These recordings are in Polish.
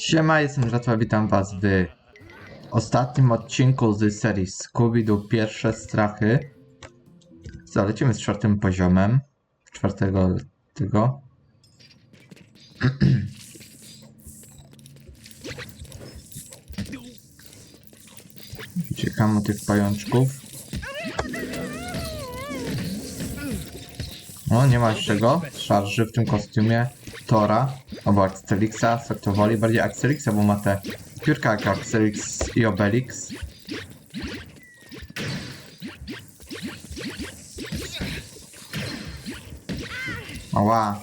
Siema, jestem Żatwa, witam was w ostatnim odcinku z serii Scooby-Doo Pierwsze Strachy. Co, lecimy z czwartym poziomem. Czwartego tego. Uciekam tych pajączków. O, nie ma czego. Szarży w tym kostiumie. Tora. Albo Axelixa, kto woli. Bardziej Axelixa, bo ma te piórka jak Axelix i Obelix. Ała.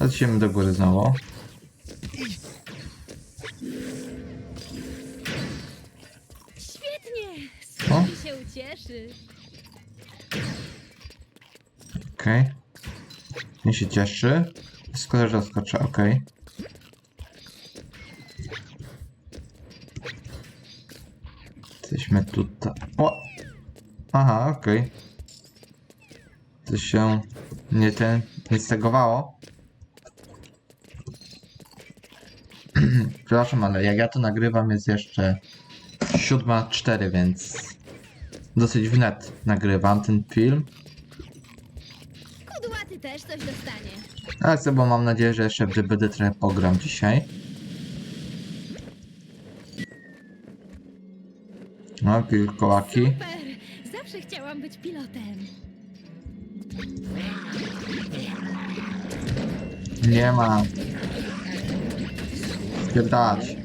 Lecimy do góry znowu. Się cieszy. Szkoda, że skoczę, okej. Jesteśmy tutaj. O! Aha, okej. To się nie ten, nie stegowało. Przepraszam, ale jak ja to nagrywam jest jeszcze 7.04, więc dosyć wnet nagrywam ten film. Też coś dostanie. Ale co, bo mam nadzieję, że jeszcze będę trochę pogram dzisiaj. No, kilkołaki. Super! Zawsze chciałam być pilotem. Nie ma. Spierdalać.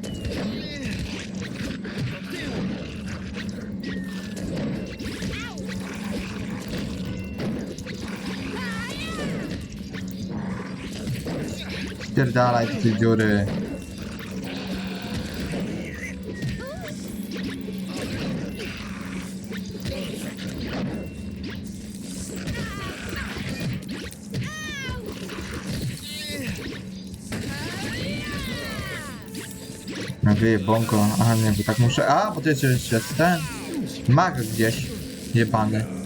Spierdalaj z tej dziury. Ja wieje bąko. Aha, nie, bo tak muszę. A, bo to jest jest ten. Mag gdzieś. Jebany.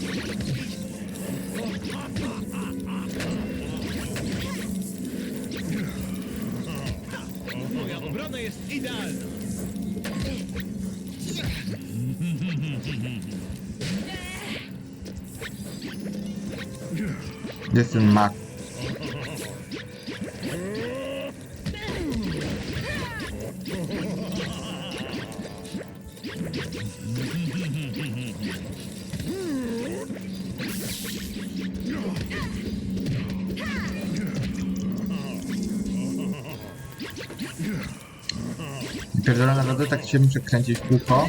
Jest ten mag? Pierdolę naprawdę tak się muszę kręcić w kółko.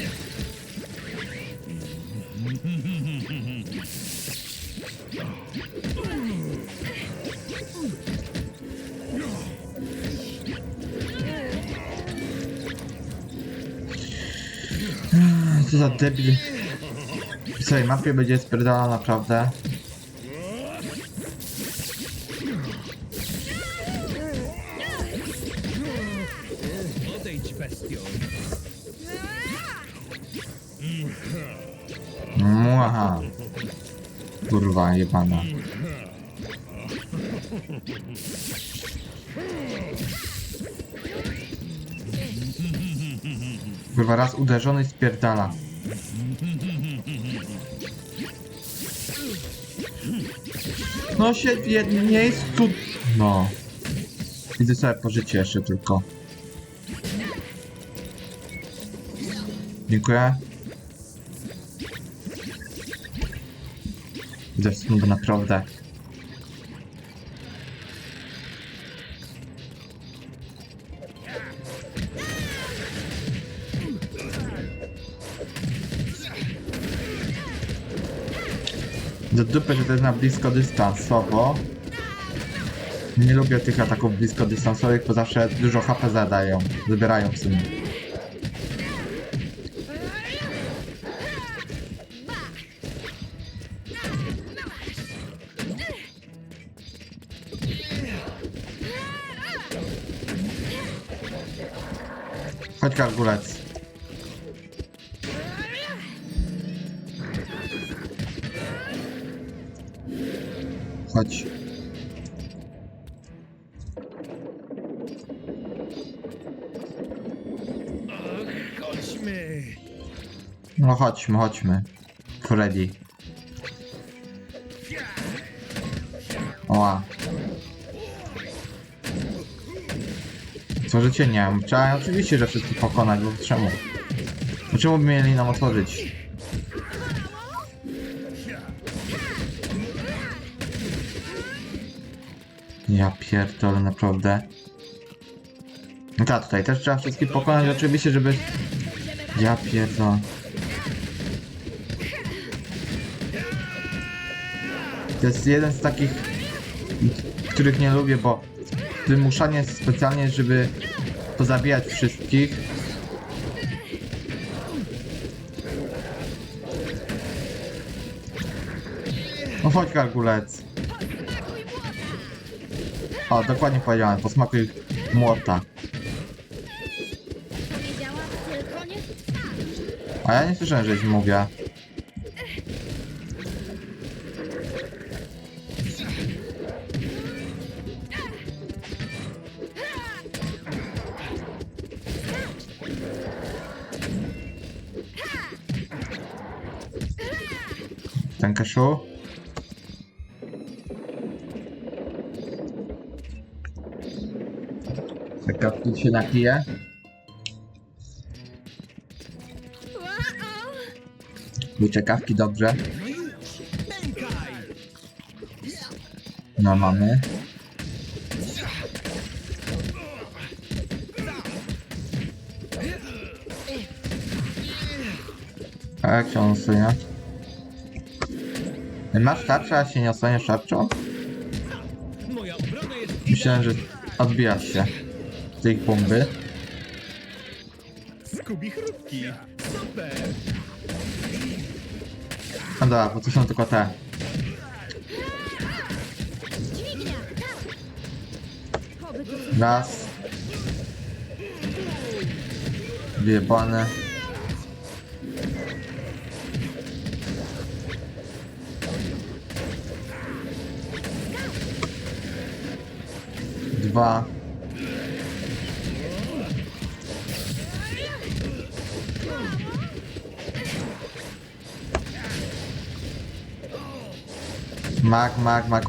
Za debil. Tej mapie będzie spierdala naprawdę. Młaha. Kurwa jebana. Kurwa raz uderzony spierdala. No się w jednym miejscu... No. Idę sobie po życie jeszcze tylko. Dziękuję. Idę bo naprawdę. Do dupy, że to jest na blisko dystansowo. Nie lubię tych ataków blisko dystansowych, bo zawsze dużo HP zadają. Zabierają w sumie. Chodź kargulec. Chodź. Chodźmy. No chodźmy, chodźmy. Freddy. Oła. Tworzycie? Nie wiem. Trzeba oczywiście, że wszystkich pokonać, bo czemu? Czemu by mieli nam otworzyć? Ja pierdolę, naprawdę. No tak, tutaj też trzeba wszystkich pokonać, oczywiście, żeby... Ja pierdolę. To jest jeden z takich, których nie lubię, bo wymuszanie specjalnie, żeby pozabijać wszystkich. No chodź gargulec. Powiedziałam tylko nie w twarz. A ja nie słyszałem, że ci mówię. Ten kaszu? Czekawki się napije. Wow! Były czekawki, dobrze. No mamy. A jak się on usunie? Masz tarczę, a się nie osłaniasz tarczą? Myślałem, że odbijasz się tej bomby. Skubi chrupki. Super. No dobra, bo to są tylko te. Raz. Wyjebane. Dwa. Mag, mag, mag.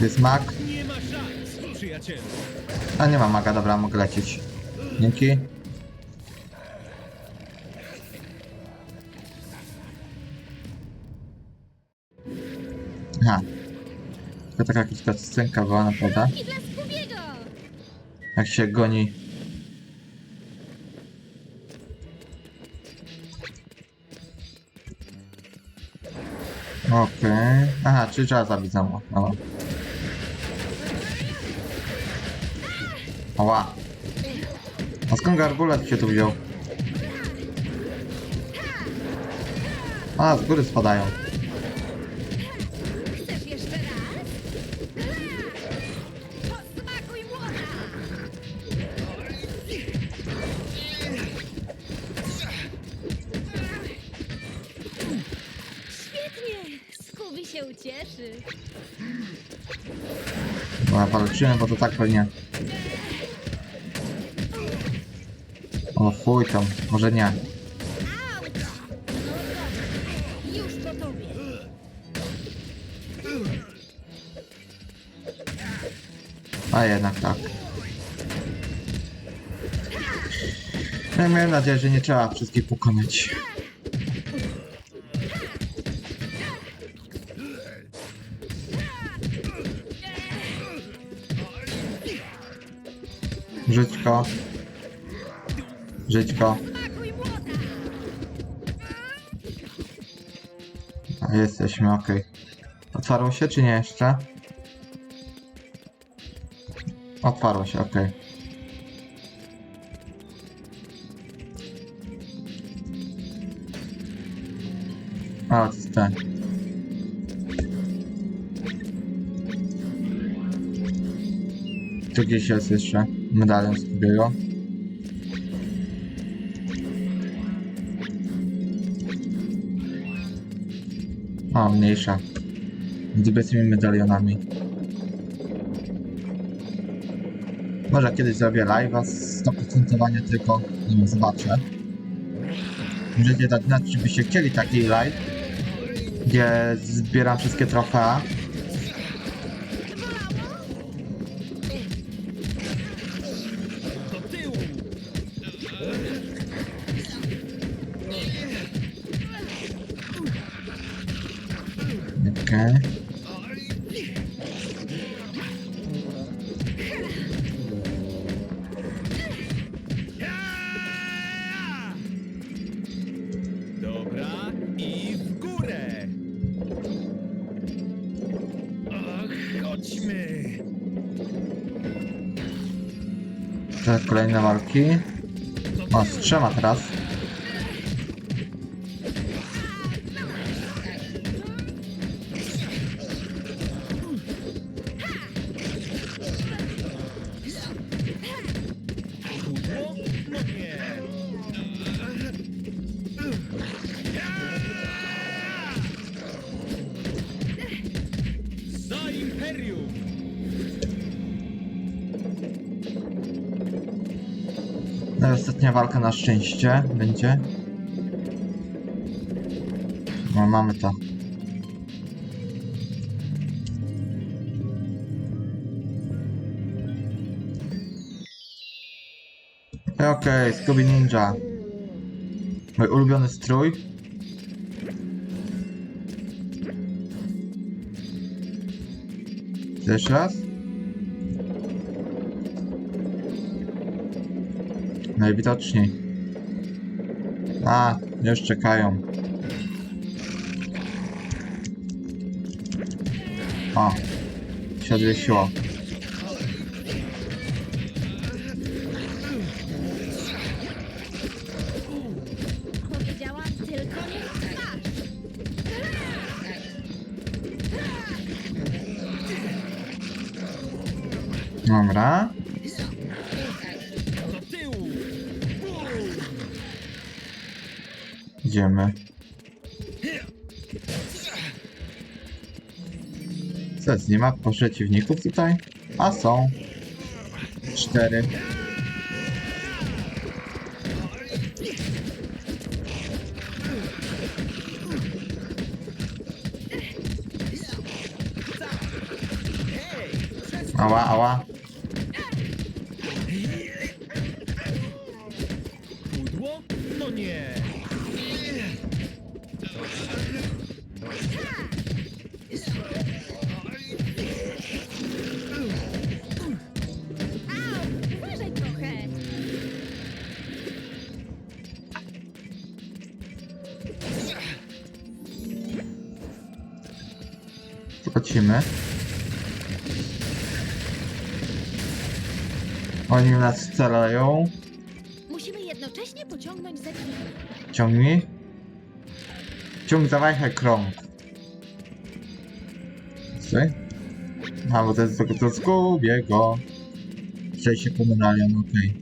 Jest mag. Nie ma szans, przyjacielu. A nie ma maga, dobra, mogę lecieć. Dzięki. Tylko taka jakaś scenka była, naprawdę. Jak się goni. Okej. Aha, czyli trzeba zabić znowu. Dobra. Oła. A skąd gargulet się tu wziął? A, z góry spadają. Walczymy, bo to tak pewnie. O chuj tam, może nie. A jednak tak. Ja miałem nadzieję, że nie trzeba wszystkich pokonać. Żyćko. Żyćko. Jesteśmy, ok. Otwarło się czy nie jeszcze? Otwarło się, ok. A, jest ten. Tu gdzieś jest jeszcze medalion z Kubiego. O, mniejsza. Z obecnymi medalionami. Może kiedyś zrobię live'a z 100% tylko. Nie wiem, zobaczę. Możecie dać znać, czy byście chcieli taki live, gdzie zbieram wszystkie trofea. Ja! Dobra, i w górę! Och, kolejne walki. O, z trzema teraz. Za Imperium! Ostatnia walka na szczęście będzie. No mamy to. Okej, Scooby Ninja. Mój ulubiony strój. Jeszcze raz? Najwidoczniej. A, już czekają. O, się odwiesiło. Dobra. Idziemy. Co nie ma przeciwników tutaj? A są. Cztery. Ała, ała. No nie! Au, uważaj. Oni nas scalają. Jednocześnie pociągnąć za drzwi. Ciągnij. Ciąg za wajchę krąg. Co? A, bo to jest tylko to Scoobiego. Przejść się po medalion, okej.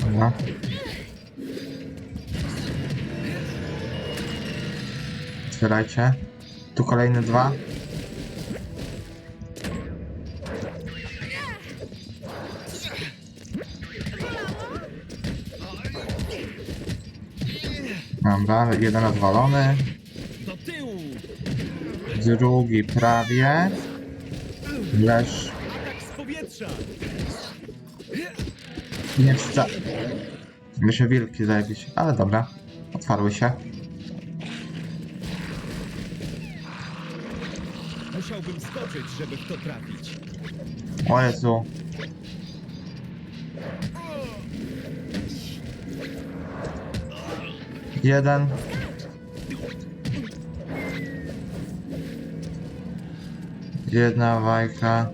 Dobra. Otwierajcie. Tu kolejne dwa. Dobra, jeden odwalony. Drugi prawie. Leż. Nie wsta... Myślę wilki zajebić, ale dobra. Otwarły się. musiałbym skoczyć, żeby w to trafić. O Jezu. Jeden. Jedna wajka.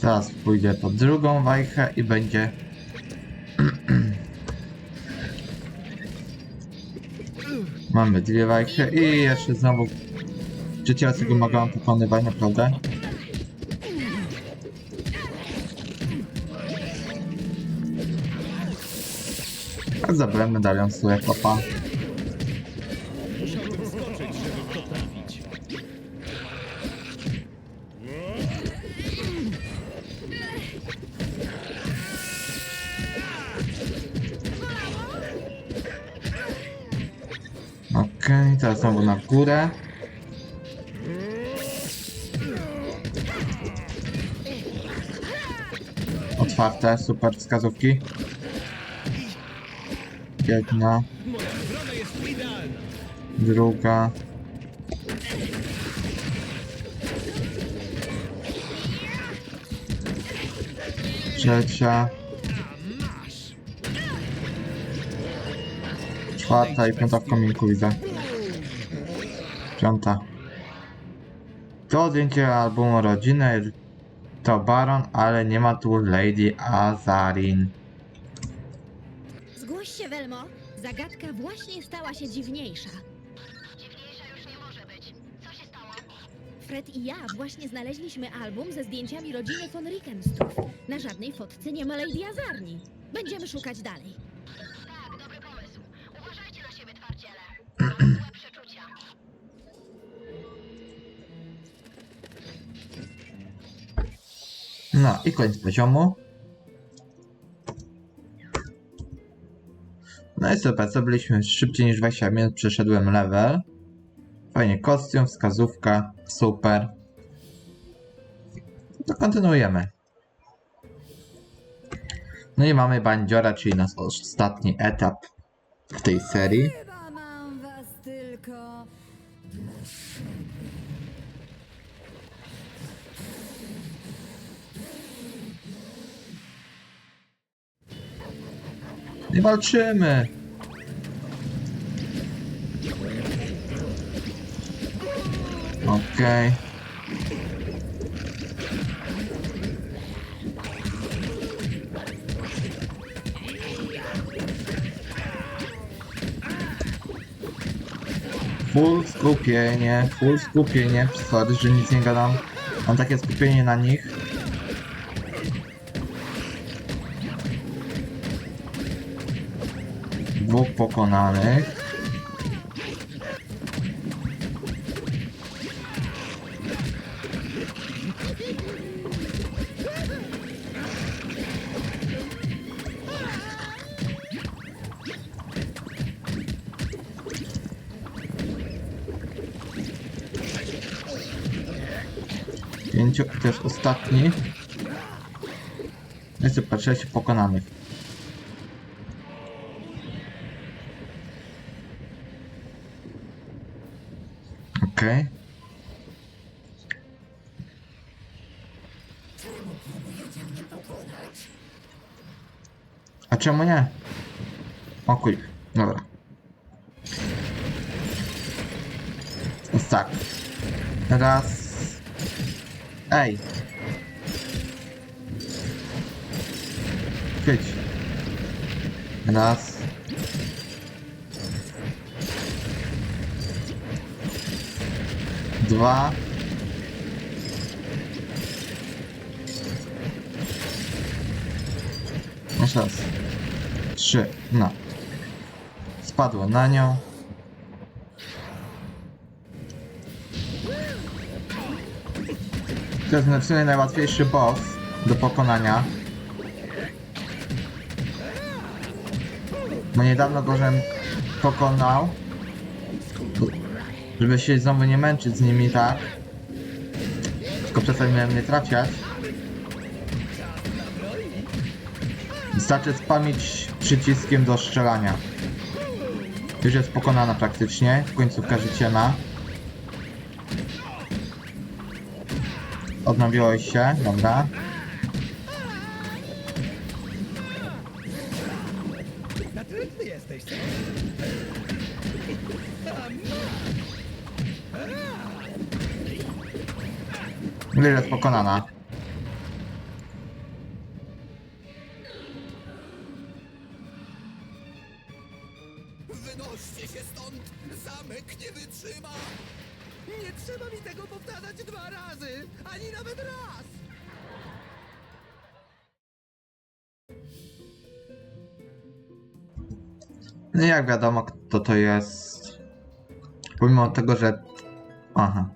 Teraz pójdzie po drugą wajchę i będzie Mamy dwie wajchy i jeszcze znowu... Trzeci raz tego mogłam pokonywać, naprawdę? A zabrałem medalion z. Musiałbym Okej, teraz znowu na górę. Otwarte, super wskazówki. Jedna, druga. Trzecia. Czwarta i piąta w kominku widzę. Piąta. To zdjęcie albumu rodziny to Baron, ale nie ma tu Lady Azarin. Zgłoś się, Welmo. Zagadka właśnie stała się dziwniejsza. Dziwniejsza już nie może być. Co się stało? Fred i ja właśnie znaleźliśmy album ze zdjęciami rodziny von Rickenstuf. Na żadnej fotce nie ma Lady Azarni. Będziemy szukać dalej. No i koniec poziomu. No i super, co byliśmy szybciej niż 20 minut, przeszedłem level. Fajnie, kostium, wskazówka, super. To kontynuujemy. No i mamy bandziora, czyli nasz ostatni etap w tej serii. Nie walczymy! Okej. Full skupienie, full skupienie. Sorry, że nic nie gadam. Mam takie skupienie na nich. Dwóch pokonanych. Pięciu i też ostatni. No i super, sześć pokonanych. Okej. A czemu nie? O kuj. Dobra. Więc tak. Raz. Ej. Chyć. Raz. Dwa. Jeszcze raz. Trzy. No. Spadło na nią. To jest w sumie najłatwiejszy boss do pokonania. Bo niedawno go żem pokonał. Żeby się znowu nie męczyć z nimi, tak? Tylko czasami miałem nie trafiać. Wystarczy spamić przyciskiem do strzelania. Już jest pokonana praktycznie. Końcówka życiana. Odnowiłeś się, dobra. Ile jest pokonana. Jak wiadomo, kto to jest. Pomimo tego, że. Aha.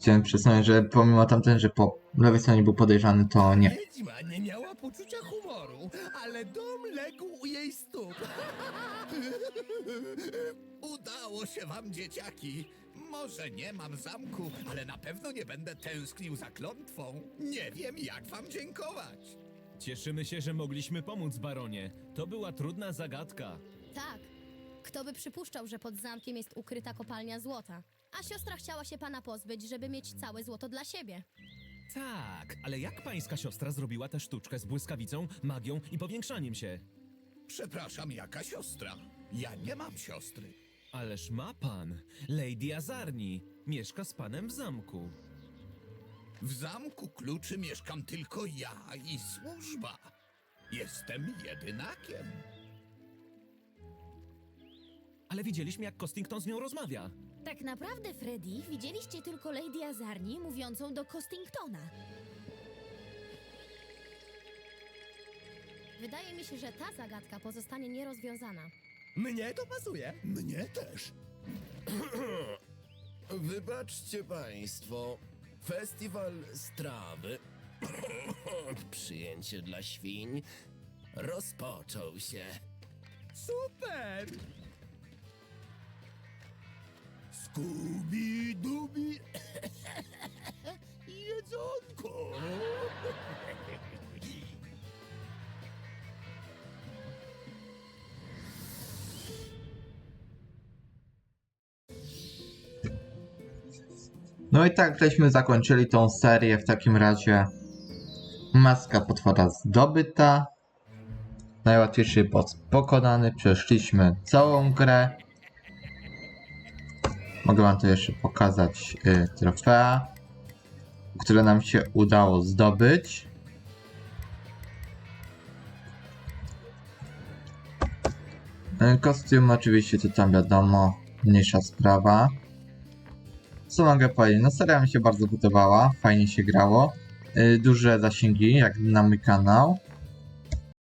Chciałem przesunąć, że pomimo tamten, że po lewej stronie był podejrzany, to nie. Wiedźma nie miała poczucia humoru, ale dom legł u jej stóp. Udało się wam, dzieciaki! Może nie mam zamku, ale na pewno nie będę tęsknił za klątwą. Nie wiem, jak wam dziękować. Cieszymy się, że mogliśmy pomóc, baronie. To była trudna zagadka. Tak. Kto by przypuszczał, że pod zamkiem jest ukryta kopalnia złota? A siostra chciała się pana pozbyć, żeby mieć całe złoto dla siebie. Tak, ale jak pańska siostra zrobiła tę sztuczkę z błyskawicą, magią i powiększaniem się? Przepraszam, jaka siostra? Ja nie mam siostry. Ależ ma pan. Lady Azarni. Mieszka z panem w zamku. W zamku kluczy mieszkam tylko ja i służba. Jestem jedynakiem. Ale widzieliśmy, jak Costington z nią rozmawia. Tak naprawdę, Freddy, widzieliście tylko Lady Azarni mówiącą do Costingtona. Wydaje mi się, że ta zagadka pozostanie nierozwiązana. Mnie to pasuje. Mnie też. Wybaczcie państwo, festiwal strawy, przyjęcie dla świń, rozpoczął się. Super! Skubi-dubi. Jedzonko. No i tak żeśmy zakończyli tą serię w takim razie. Maska potwora zdobyta. Najłatwiejszy boss pokonany. Przeszliśmy całą grę. Mogę wam tu jeszcze pokazać y, trofea, które nam się udało zdobyć. Y, Kostium oczywiście to tam wiadomo, mniejsza sprawa. Co mogę powiedzieć? No seria mi się bardzo podobała, fajnie się grało. Yy, duże zasięgi, jak na mój kanał.